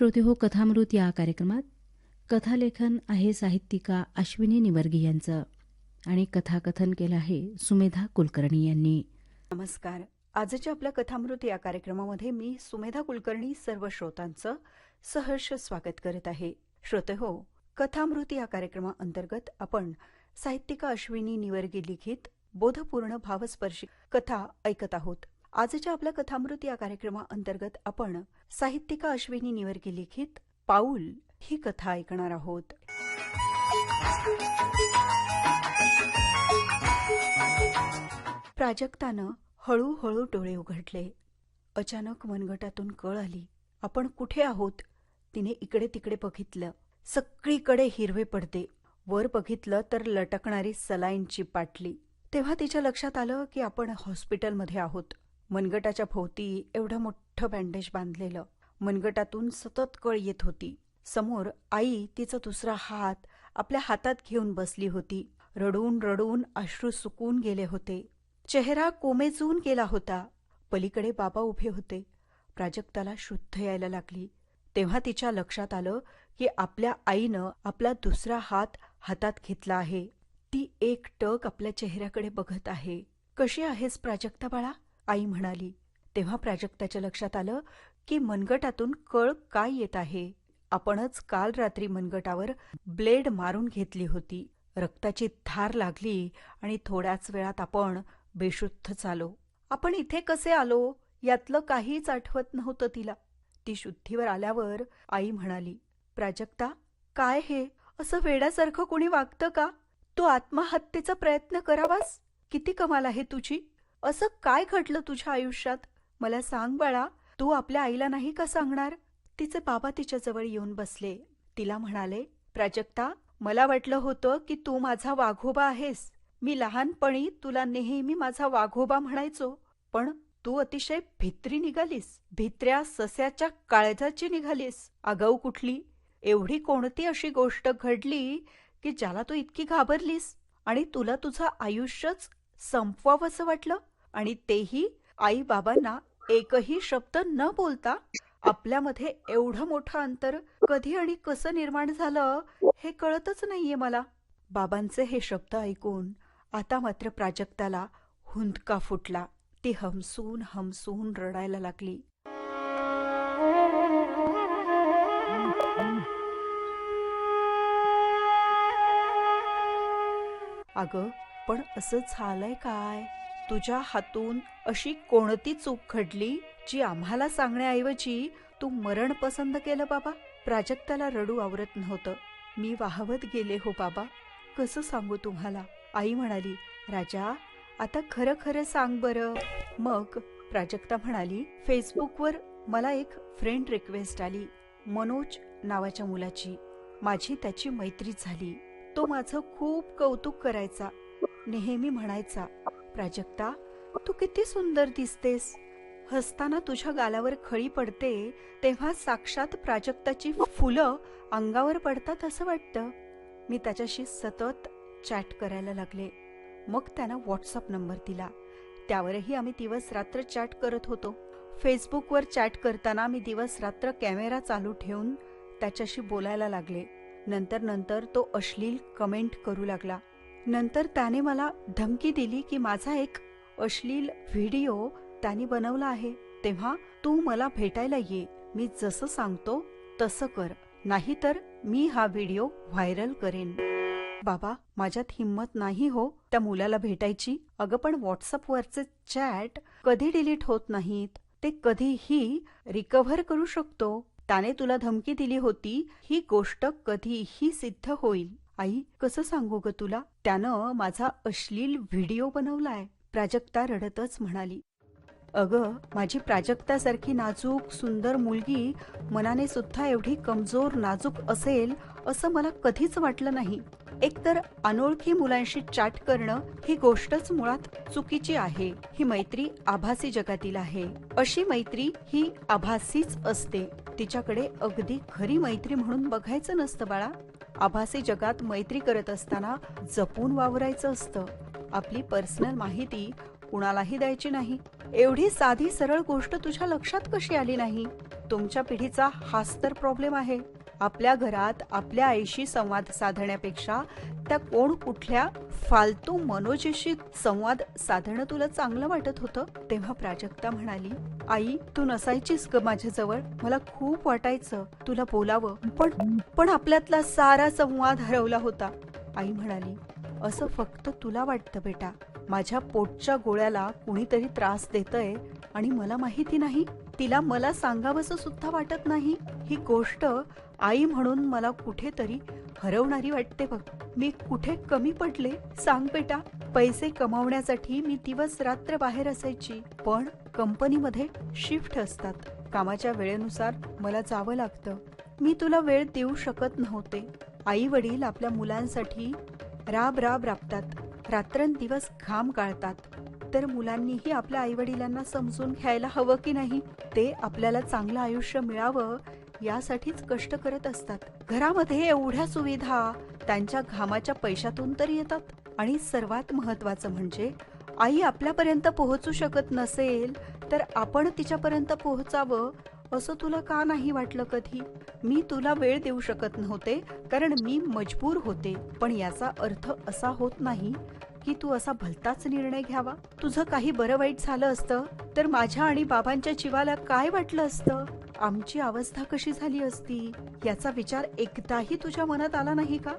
श्रोते हो कथामृत या कार्यक्रमात कथालेखन आहे साहित्यिका अश्विनी निवर्गी यांचं आणि कथाकथन केलं आहे सुमेधा कुलकर्णी यांनी. नमस्कार. आजच्या आपल्या कथामृत या कार्यक्रमामध्ये मी सुमेधा कुलकर्णी सर्व श्रोतांचं सहर्ष स्वागत करत आहे. श्रोते हो कथामृत या कार्यक्रमाअंतर्गत आपण साहित्यिका अश्विनी निवर्गी लिखित बोधपूर्ण भावस्पर्शी कथा ऐकत आहोत. आजच्या आपल्या कथामृत या कार्यक्रमाअंतर्गत आपण साहित्यिका अश्विनी निवर्गी लिखित पाऊल ही कथा ऐकणार आहोत. प्राजक्तानं हळूहळू डोळे उघडले. अचानक मनगटातून कळ आली. आपण कुठे आहोत? तिने इकडे तिकडे बघितलं. सगळीकडे हिरवे पडते वर बघितलं तर लटकणारी सलाईनची पाटली. तेव्हा तिच्या लक्षात आलं की आपण हॉस्पिटलमध्ये आहोत. मनगटाच्या भोवती एवढं मोठं बँडेज बांधलेलं. मनगटातून सतत कळ येत होती. समोर आई तिचा दुसरा हात आपल्या हातात घेऊन बसली होती. रडून रडून अश्रू सुकून गेले होते. चेहरा कोमेजून गेला होता. पलीकडे बाबा उभे होते. प्राजक्ताला शुद्ध यायला लागली. तेव्हा तिच्या लक्षात आलं की आपल्या आईनं आपला दुसरा हात हातात घेतला आहे. ती एक टक आपल्या चेहऱ्याकडे बघत आहे. कशी आहेस प्राजक्ता बाळा? आई म्हणाली तेव्हा प्राजक्ताच्या लक्षात आलं की मनगटातून कळ काय येत आहे. आपणच काल रात्री मनगटावर ब्लेड मारून घेतली होती. रक्ताची धार लागली आणि थोड्याच वेळात आपण बेशुद्ध झालो. आपण इथे कसे आलो? यातलं काहीच आठवत नव्हतं तिला. ती शुद्धीवर आल्यावर आई म्हणाली प्राजक्ता काय हे? असं वेड्यासारखं कोणी वागतं का? तू आत्महत्येचा प्रयत्न करावास? किती कमाल आहे तुझी. असं काय घडलं तुझ्या आयुष्यात? मला सांग बाळा तू आपल्या आईला नाही का सांगणार? तिचे बाबा तिच्या जवळ येऊन बसले. तिला म्हणाले प्राजक्ता मला वाटलं होतं की तू माझा वाघोबा आहेस. मी लहानपणी तुला नेहमी माझा वाघोबा म्हणायचो. पण तू अतिशय भित्री निघालीस. भित्र्या सस्याच्या काळजाची निघालीस. आगाऊ कुठली? एवढी कोणती अशी गोष्ट घडली की ज्याला तू इतकी घाबरलीस? आणि तुला तुझं आयुष्यच संपवावंसं वाटलं? आणि तेही आई बाबांना एकही शब्द न बोलता आपल्यामध्ये एवढं मोठं अंतर कधी आणि कसं निर्माण झालं हे कळतच नाहीये मला. बाबांचे हे शब्द ऐकून आता मात्र प्राजक्ताला हुंदका फुटला. ती हमसून हमसून रडायला लागली. अगं पण असं झालंय काय? तुझ्या हातून अशी कोणती चूक घडली जी आम्हाला सांगण्याऐवजी तू मरण पसंत केलं बाबा? प्राजक्ताला रडू आवरत नव्हतं. मी वाहवत गेले हो बाबा. कसं सांगू तुम्हाला? आई म्हणाली राजा आता खरं खरं सांग बरं. मग प्राजक्ता म्हणाली फेसबुकवर मला एक फ्रेंड रिक्वेस्ट आली मनोज नावाच्या मुलाची. माझी त्याची मैत्री झाली. तो माझं खूप कौतुक करायचा. नेहमी म्हणायचा प्राजक्ता तू किती सुंदर दिसतेस. हसताना तुझ्या गालावर खळी पडते तेव्हा साक्षात प्राजक्ताची फुलं अंगावर पडतात असं वाटतं. मी त्याच्याशी सतत चॅट करायला लागले. मग त्यानं व्हॉट्सअप नंबर दिला. त्यावरही आम्ही दिवस रात्र चॅट करत होतो. फेसबुकवर चॅट करताना मी दिवस रात्र कॅमेरा चालू ठेवून त्याच्याशी बोलायला लागले. नंतर नंतर तो अश्लील कमेंट करू लागला. नंतर त्याने मला धमकी दिली की माझा एक अश्लील व्हिडिओ त्याने बनवला आहे. तेव्हा तू मला भेटायला ये. मी जसं सांगतो तसं कर. नाहीतर मी हा व्हिडिओ व्हायरल करेन. बाबा माझ्यात हिंमत नाही हो त्या मुलाला भेटायची. अगं पण व्हॉट्सअपवरचे चॅट कधी डिलीट होत नाहीत? ते कधीही रिकव्हर करू शकतो. त्याने तुला धमकी दिली होती. ही गोष्ट कधीही सिद्ध होईल. आई कसं सांगू ग तुला? त्यानं माझा अश्लील व्हिडिओ बनवलाय. प्राजक्ता रडतच म्हणाली. अगं माझी प्राजक्तासारखी नाजूक सुंदर मुलगी मनाने सुद्धा एवढी कमजोर नाजूक असेल असं मला कधीच वाटलं नाही. एकतर अनोळखी मुलांशी चॅट करणं ही गोष्टच मुळात चुकीची आहे. ही मैत्री आभासी जगातील आहे. अशी मैत्री ही आभासीच असते. तिच्याकडे अगदी खरी मैत्री म्हणून बघायचं नसतं बाळा. आभासी जगात मैत्री करत असताना जपून वावरायचं असतं. आपली पर्सनल माहिती कुणालाही द्यायची नाही. एवढी साधी सरळ गोष्ट तुझ्या लक्षात कशी आली नाही? तुमच्या पिढीचा हाच तर प्रॉब्लेम आहे. आपल्या घरात आपल्या आईशी संवाद साधण्यापेक्षा त्या कोण कुठल्या फालतू मनोजीशी संवाद साधणं तुला चांगलं वाटत होतं? तेव्हा प्राजक्ता म्हणाली आई तू नसायचीस ग माझ्याजवळ. मला खूप वाटायचं तुला बोलावं. पण पण आपल्यातला सारा संवाद हरवला होता. आई म्हणाली असं फक्त तुला वाटतं बेटा. माझ्या पोटच्या गोळ्याला कुणीतरी त्रास देतय आणि मला माहिती नाही. तिला मला सांगावंसं सुद्धा वाटत नाही. ही गोष्ट आई म्हणून मला कुठेतरी हरवणारी वाटते बघ. मी कुठे कमी पडले? सांग बेटा. पैसे कमावण्यासाठी मी दिवस रात्र बाहेर असायची. पण कंपनीमध्ये शिफ्ट असतात. कामाच्या वेळेनुसार मला जावं लागतं. मी तुला वेळ देऊ शकत नव्हते. आई वडील आपल्या मुलांसाठी राब राब राबतात. रात्रंदिवस घाम गाळतात. तर मुलांनीही आपल्या आई वडिलांना समजून घ्यायला हवं की नाही? ते आपल्याला चांगलं आयुष्य मिळावं यासाठीच कष्ट करत असतात. घरामध्ये एवढ्या सुविधा त्यांच्या घामाच्या पैशातून तर येतात. आणि सर्वात महत्वाचं म्हणजे आई आपल्यापर्यंत पोहोचू शकत नसेल तर आपण तिच्यापर्यंत पोहोचावं असं तुला का नाही वाटलं कधी? मी तुला वेळ देऊ शकत नव्हते कारण मी मजबूर होते. पण याचा अर्थ असा होत नाही की तू असा भलताच निर्णय घ्यावा. तुझं काही बरं वाईट झालं असतं तर माझ्या आणि बाबांच्या जीवाला काय वाटलं असतं? आमची अवस्था कशी झाली असती? याचा विचार एकदाही तुझ्या मनात आला नाही का?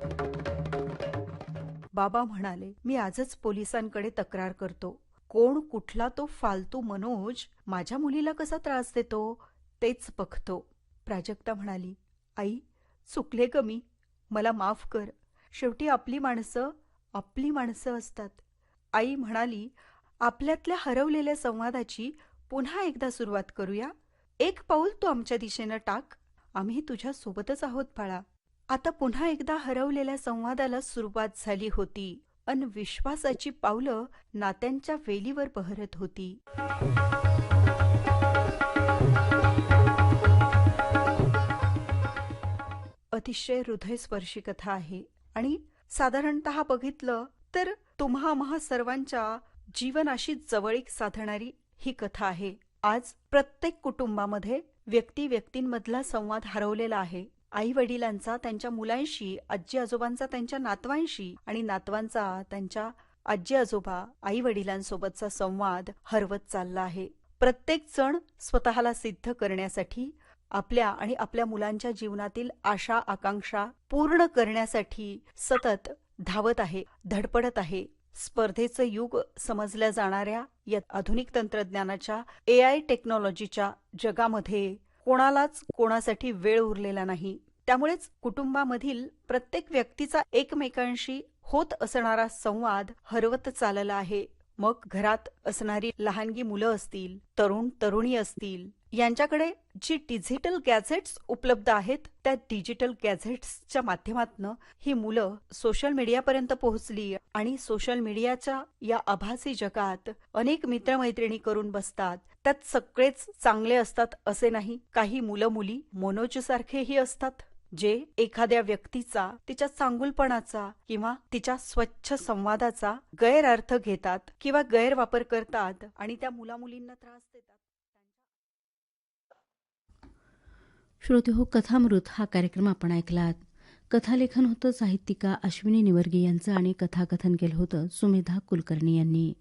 बाबा म्हणाले मी आजच पोलिसांकडे तक्रार करतो. कोण कुठला तो फालतू मनोज माझ्या मुलीला कसा त्रास देतो तेच बघतो. प्राजक्ता म्हणाली आई चुकले ग मी. मला माफ कर. शेवटी आपली माणसं आपली माणसं असतात. आई म्हणाली आपल्यातल्या हरवलेल्या संवादाची पुन्हा एकदा सुरुवात करूया. एक पाऊल तू आमच्या दिशेनं टाक. आम्ही तुझ्या सोबतच आहोत बाळा. आता पुन्हा एकदा हरवलेल्या संवादाला सुरुवात झाली होती. अन विश्वासाची पावलं नात्यांच्या वेलीवर बहरत होती. अतिशय हृदयस्पर्शी कथा आहे. आणि साधारणत बघितलं तर तुम्हा महा सर्वांच्या जीवनाशी जवळीक साधणारी ही कथा आहे. आज प्रत्येक कुटुंबामध्ये व्यक्ती व्यक्तींमधला संवाद हरवलेला आहे. आई वडिलांचा त्यांच्या मुलांशी आजी आजोबांचा त्यांच्या नातवांशी आणि नातवांचा त्यांच्या आजी आजोबा आई वडिलांसोबतचा संवाद हरवत चालला आहे. प्रत्येक जण स्वतःला सिद्ध करण्यासाठी आपल्या आणि आपल्या मुलांच्या जीवनातील आशा आकांक्षा पूर्ण करण्यासाठी सतत धावत आहे धडपडत आहे. स्पर्धेचं युग समजल्या जाणाऱ्या या आधुनिक तंत्रज्ञानाच्या ए आय टेक्नॉलॉजीच्या जगामध्ये कोणालाच कोणासाठी वेळ उरलेला नाही. त्यामुळेच कुटुंबामधील प्रत्येक व्यक्तीचा एकमेकांशी होत असणारा संवाद हरवत चालला आहे. मग घरात असणारी लहानगी मुलं असतील तरुण तरुणी असतील यांच्याकडे जी डिजिटल गॅझेट्स उपलब्ध आहेत त्या डिजिटल गॅझेट्सच्या माध्यमातून ही मुलं सोशल मीडियापर्यंत पोहोचली आणि सोशल मीडियाच्या या आभासी जगात अनेक मित्रमैत्रिणी करून बसतात. त्यात सगळेच चांगले असतात असे नाही काही मुलं मुली मोनोजसारखेही असतात जे एखाद्या व्यक्तीचा तिच्या चांगुलपणाचा किंवा तिच्या स्वच्छ संवादाचा गैरअर्थ घेतात किंवा गैरवापर करतात आणि त्या मुलामुलींना त्रास देतात. श्रोते हो कथामृत हा कार्यक्रम आपण ऐकलात. कथालेखन होतं साहित्यिका अश्विनी निवर्गे यांचं आणि कथाकथन केलं होतं सुमेधा कुलकर्णी यांनी.